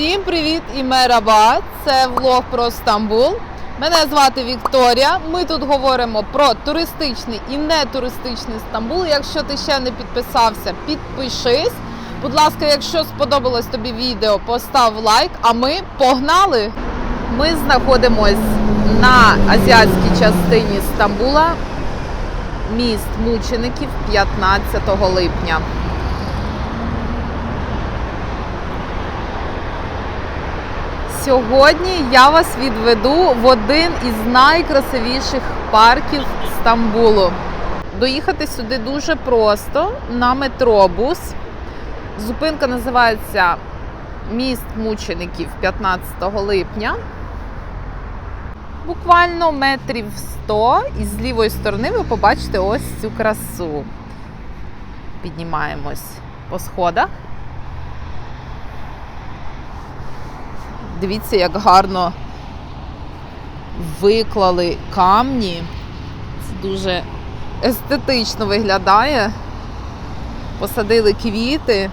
Всім привіт і мераба! Це влог про Стамбул. Мене звати Вікторія. Ми тут говоримо про туристичний і нетуристичний Стамбул. Якщо ти ще не підписався, підпишись. Будь ласка, якщо сподобалось тобі відео, постав лайк. А ми погнали! Ми знаходимось на азіатській частині Стамбула, міст мучеників 15 липня. Сьогодні я вас відведу в один із найкрасивіших парків Стамбулу. Доїхати сюди дуже просто на метробус. Зупинка називається Міст мучеників 15 липня. Буквально метрів 100, і з лівої сторони ви побачите ось цю красу. Піднімаємось по сходах. Дивіться, як гарно виклали камні. Це дуже естетично виглядає. Посадили квіти.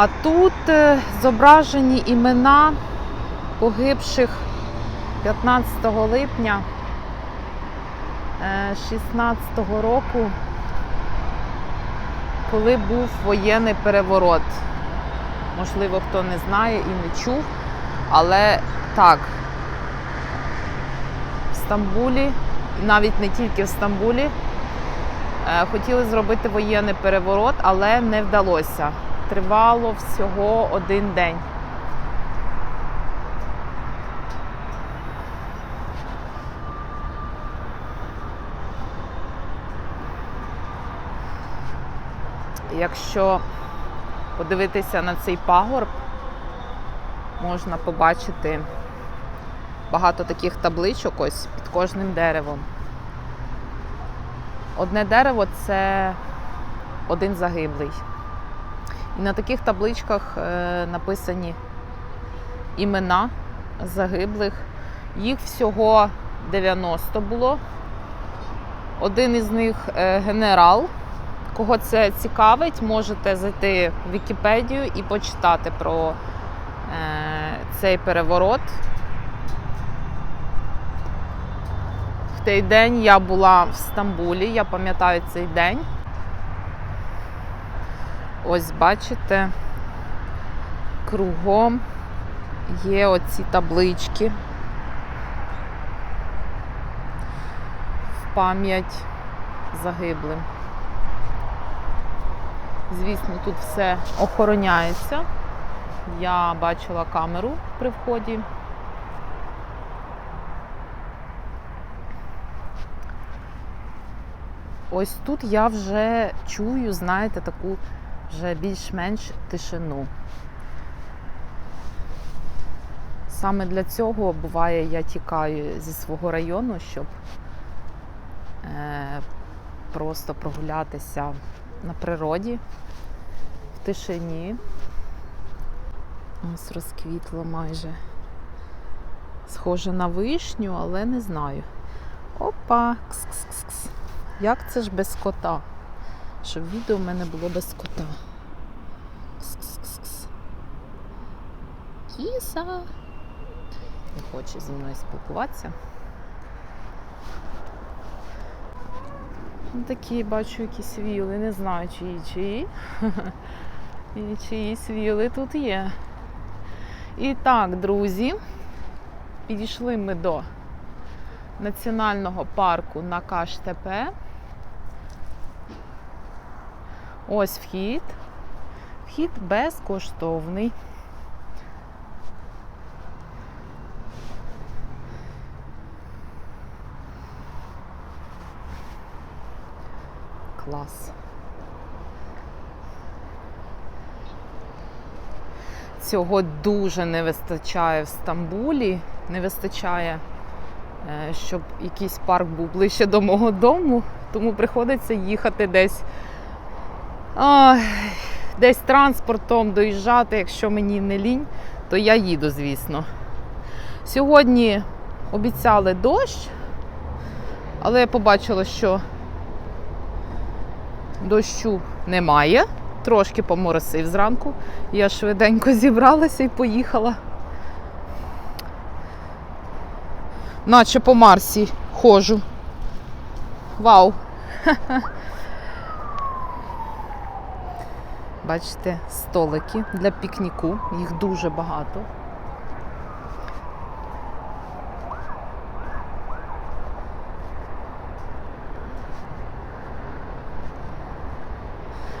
А тут е, зображені імена погибших 15 липня 16 року, коли був воєнний переворот. Можливо, хто не знає і не чув, але так, в Стамбулі, навіть не тільки в Стамбулі, е, хотіли зробити воєнний переворот, але не вдалося тривало всього один день. Якщо подивитися на цей пагорб, можна побачити багато таких табличок ось під кожним деревом. Одне дерево це один загиблий. І на таких табличках е, написані імена загиблих. Їх всього 90 було. Один із них е, генерал. Кого це цікавить, можете зайти в Вікіпедію і почитати про е, цей переворот. В той день я була в Стамбулі, я пам'ятаю цей день. Ось бачите, кругом є оці таблички в пам'ять загиблим. Звісно, тут все охороняється. Я бачила камеру при вході. Ось тут я вже чую, знаєте, таку вже більш-менш тишину. Саме для цього буває, я тікаю зі свого району, щоб е, просто прогулятися на природі, в тишині. Ось розквітло майже. Схоже на вишню, але не знаю. Опа! Кс-кс-кс-кс. Як це ж без кота? Щоб відео в мене було без кота. Кс-кс-кс-кс. Кіса. Не хоче зі мною спілкуватися. Ну, Такі бачу якісь віли, не знаю, чиї чиї. І чиїсь віли тут є. І так, друзі, підійшли ми до національного парку Накаш-ТП. Ось вхід. Вхід безкоштовний. Клас. Цього дуже не вистачає в Стамбулі. Не вистачає, е, щоб якийсь парк був ближче до мого дому. тому приходиться їхати десь. Десь транспортом доїжджати, якщо мені не лінь, то я їду, звісно. Сьогодні обіцяли дощ, але я побачила, що дощу немає. Трошки поморосив зранку. Я швиденько зібралася і поїхала. Наче по Марсі ходжу. Вау! Бачите, столики для пікніку, їх дуже багато.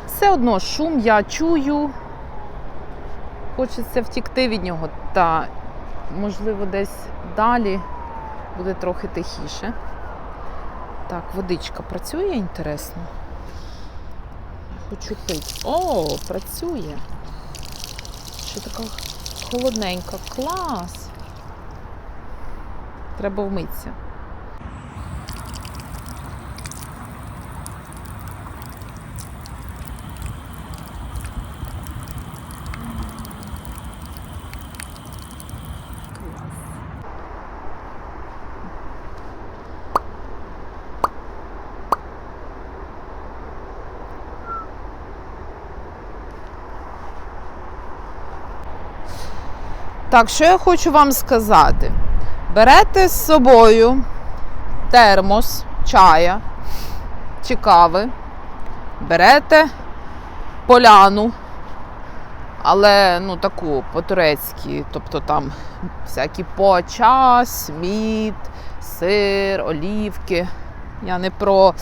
Все одно шум я чую. Хочеться втікти від нього, та можливо десь далі буде трохи тихіше. Так, водичка працює інтересно. Хочу пити. О, працює. Що така холодненька. Клас. Треба вмитися. Так, що я хочу вам сказати? Берете з собою термос чая чи кави, берете поляну, але ну таку по-турецьки, тобто там всякі почас, мід, сир, олівки. Я не про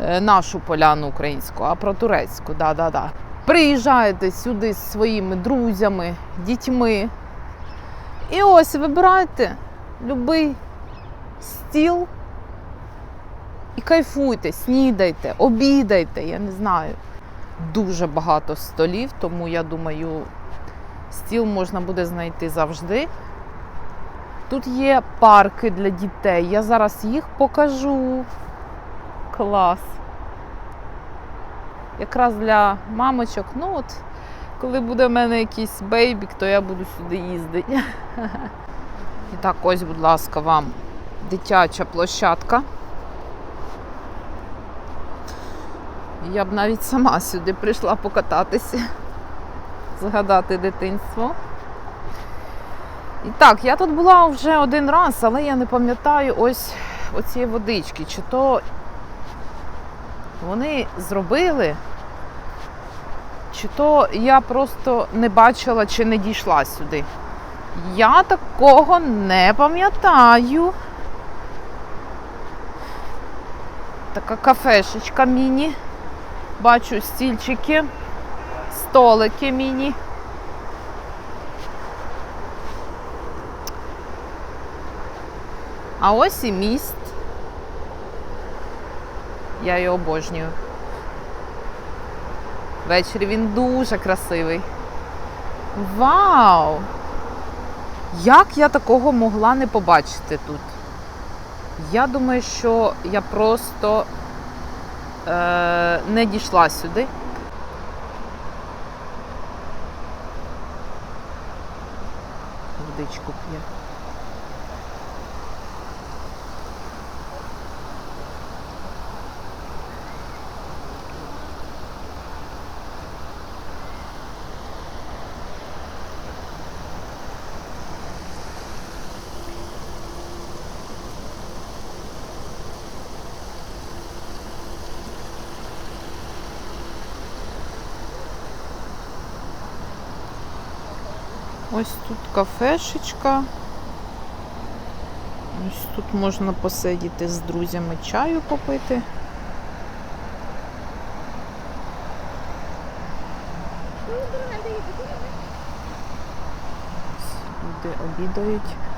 е, нашу поляну українську, а про турецьку. Да-да-да. Приїжджаєте сюди зі своїми друзями, дітьми. І ось вибирайте любий стіл і кайфуйте, снідайте, обідайте, я не знаю. Дуже багато столів, тому я думаю, стіл можна буде знайти завжди. Тут є парки для дітей. Я зараз їх покажу. Клас. Якраз для мамочок, ну от. Коли буде в мене якийсь бейбік, то я буду сюди їздити. І так, ось, будь ласка, вам дитяча площадка. Я б навіть сама сюди прийшла покататися, згадати дитинство. І так, я тут була вже один раз, але я не пам'ятаю ось оцієї водички. Чи то вони зробили чи то я просто не бачила чи не дійшла сюди. Я такого не пам'ятаю. Така кафешечка міні. Бачу стільчики, столики міні. А ось і міст. Я його обожнюю. Ввечері він дуже красивий. Вау! Як я такого могла не побачити тут? Я думаю, що я просто е, не дійшла сюди. Водичку п'є. Ось тут кафешечка. Ось тут можна посидіти з друзями чаю попити. Люди обідають.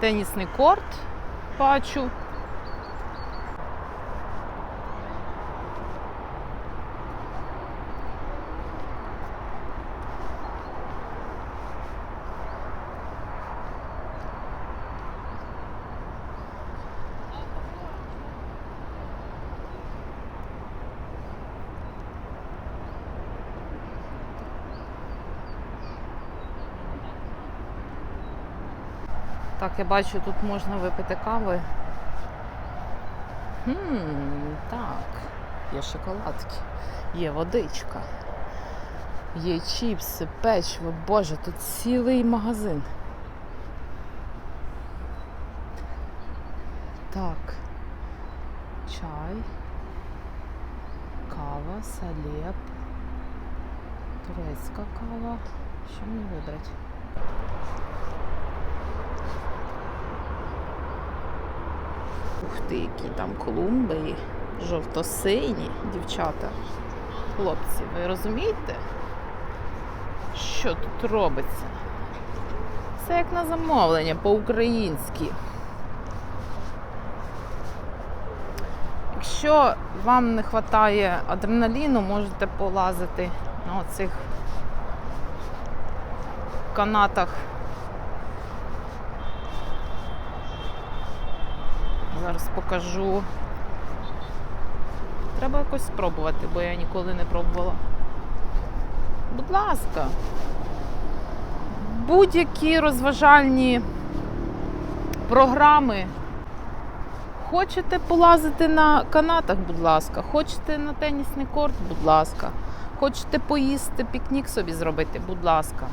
Тенісний корт бачу. Так, я бачу, тут можна випити кави. Хм, так, є шоколадки, є водичка, є чіпси, печиво. Боже, тут цілий магазин. Так. Чай, кава, салеп, турецька кава. Що мені вибрати? Ух ти, які там клумби, жовто-сині дівчата. Хлопці, ви розумієте, що тут робиться? Це як на замовлення по-українськи. Якщо вам не вистачає адреналіну, можете полазити на оцих канатах. Зараз покажу. Треба якось спробувати, бо я ніколи не пробувала. Будь ласка, будь-які розважальні програми. Хочете полазити на канатах, будь ласка, хочете на тенісний корт, будь ласка. Хочете поїсти, пікнік собі зробити, будь ласка.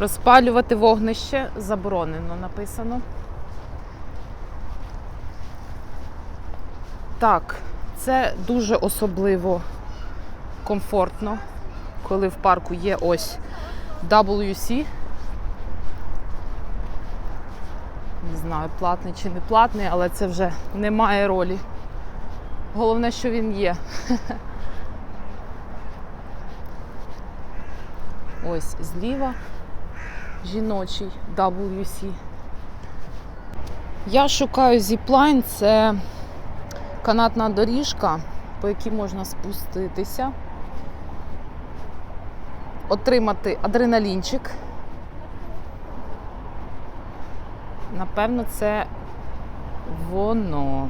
Розпалювати вогнище заборонено написано. Так, це дуже особливо комфортно, коли в парку є ось WC. Не знаю, платний чи не платний, але це вже не має ролі. Головне, що він є. Ось зліва жіночий WC. Я шукаю зіплайн, це канатна доріжка, по якій можна спуститися, отримати адреналінчик. Напевно, це воно.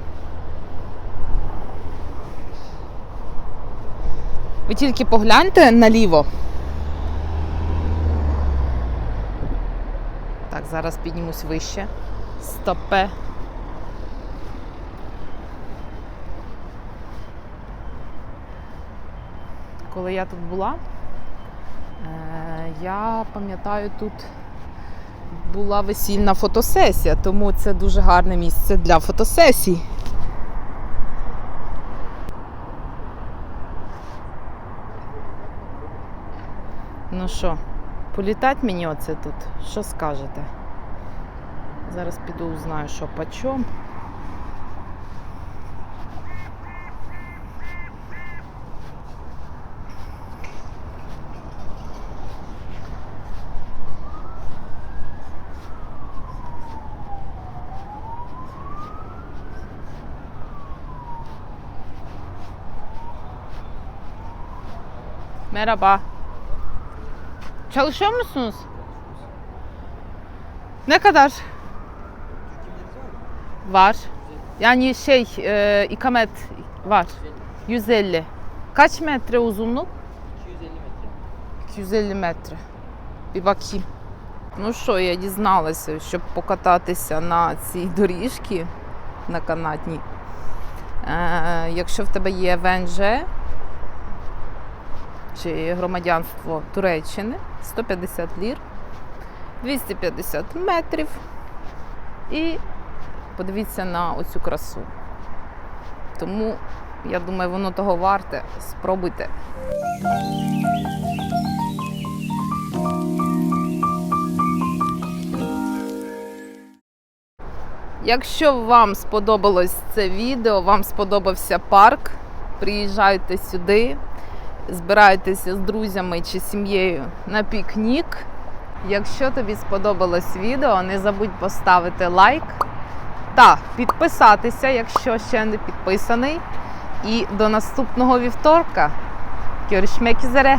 Ви тільки погляньте наліво. Зараз піднімусь вище. Стопе. Коли я тут була, е, я пам'ятаю, тут була весільна фотосесія, тому це дуже гарне місце для фотосесій. Ну що, політать мені оце тут? Що скажете? Зараз піду узнаю, що почом. Merhaba. Çalışıyor musunuz? Ne kadar? Var. Yani şey, e, ikamet var. 150. Kaç metre uzunluk? 250 метрів. І bakayım. Ну що, я дізналася, щоб покататися на цій доріжці на канатній. Е, якщо в тебе є ВНЖ чи громадянство Туреччини, 150 лір, 250 метрів. І подивіться на оцю красу. Тому, я думаю, воно того варте. Спробуйте. Якщо вам сподобалось це відео, вам сподобався парк, приїжджайте сюди, збирайтеся з друзями чи сім'єю на пікнік. Якщо тобі сподобалось відео, не забудь поставити лайк та підписатися, якщо ще не підписаний. І до наступного вівторка. Кьорішмекізере!